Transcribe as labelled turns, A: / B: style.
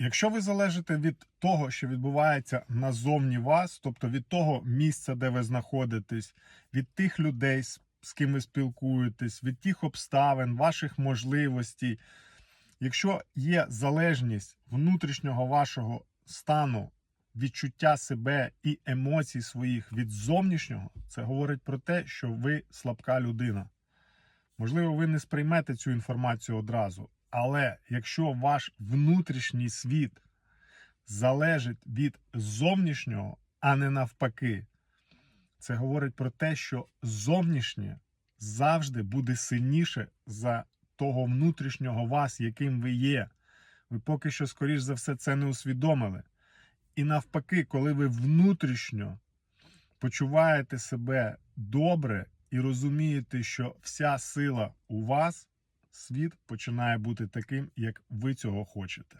A: Якщо ви залежите від того, що відбувається назовні вас, тобто від того місця, де ви знаходитесь, від тих людей, з ким ви спілкуєтесь, від тих обставин, ваших можливостей, якщо є залежність внутрішнього вашого стану, відчуття себе і емоцій своїх від зовнішнього, це говорить про те, що ви слабка людина. Можливо, ви не сприймете цю інформацію одразу, але якщо ваш внутрішній світ залежить від зовнішнього, а не навпаки, це говорить про те, що зовнішнє завжди буде сильніше за того внутрішнього вас, яким ви є. Ви поки що, скоріш за все, це не усвідомили. І навпаки, коли ви внутрішньо почуваєте себе добре і розумієте, що вся сила у вас, світ починає бути таким, як ви цього хочете.